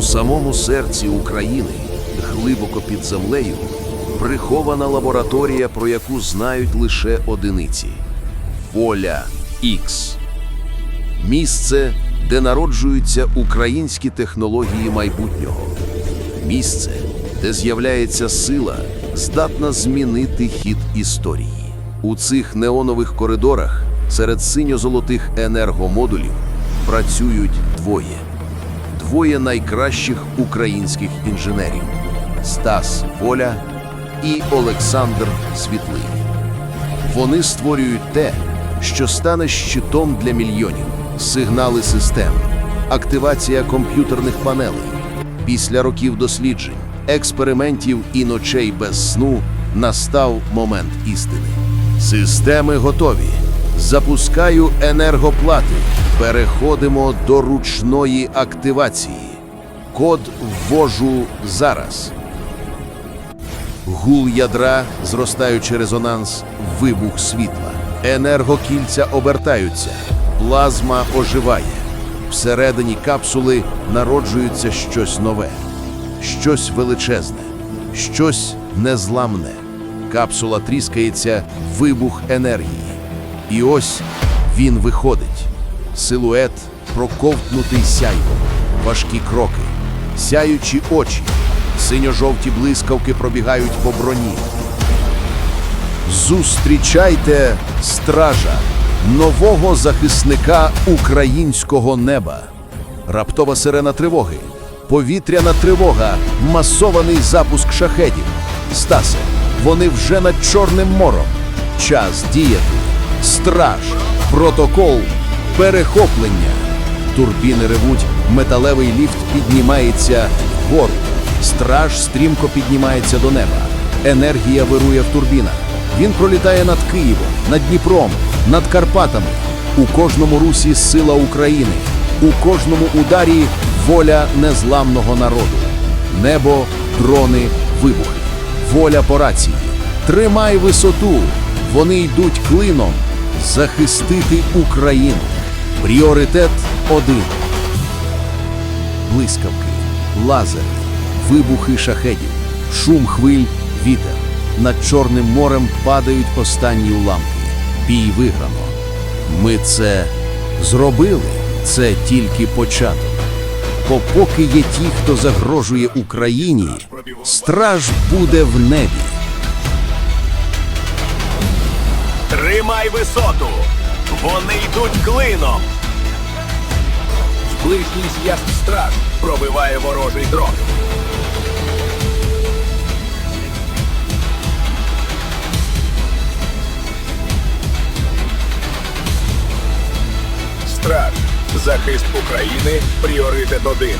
У самому серці України, глибоко під землею, прихована лабораторія, про яку знають лише одиниці Воля Ікс. Місце, де народжуються українські технології майбутнього. Місце, де з'являється сила, здатна змінити хід історії. У цих неонових коридорах серед синьо-золотих енергомодулів працюють двоє. Двоє найкращих українських інженерів Стас Воля і Олександр Світлий. Вони створюють те, що стане щитом для мільйонів, сигнали систем, активація комп'ютерних панелей. Після років досліджень, експериментів і ночей без сну настав момент істини. Системи готові. Запускаю енергоплати. Переходимо до ручної активації. Код ввожу зараз. Гул ядра, зростаючи резонанс, вибух світла. Енергокільця обертаються, плазма оживає. Всередині капсули народжується щось нове, щось величезне, щось незламне. Капсула тріскається, вибух енергії. І ось він виходить. Силует проковтнутий сяйвом, важкі кроки, сяючі очі, синьо-жовті блискавки пробігають по броні. Зустрічайте стража, нового захисника українського неба. Раптова сирена тривоги, повітряна тривога, масований запуск шахедів. Стасе, вони вже над Чорним мором. Час діяти. Страж, протокол, перехоплення. Турбіни ревуть, металевий ліфт піднімається вгору. Страж стрімко піднімається до неба. Енергія вирує в турбінах. Він пролітає над Києвом, над Дніпром, над Карпатами. У кожному русі сила України, у кожному ударі воля незламного народу. Небо, дрони, вибухи. Воля по рації. Тримай висоту. Вони йдуть клином. Захистити Україну. Пріоритет один. Блискавки, лазери, вибухи шахедів, шум хвиль, вітер. Над Чорним морем падають останні уламки. Бій виграно. Ми це зробили. Це тільки початок. Бо поки є ті, хто загрожує Україні, страж буде в небі. Тримай висоту! Вони йдуть клином! Ближність ясн страж пробиває ворожий дрон. Страж. Захист України. Пріоритет один.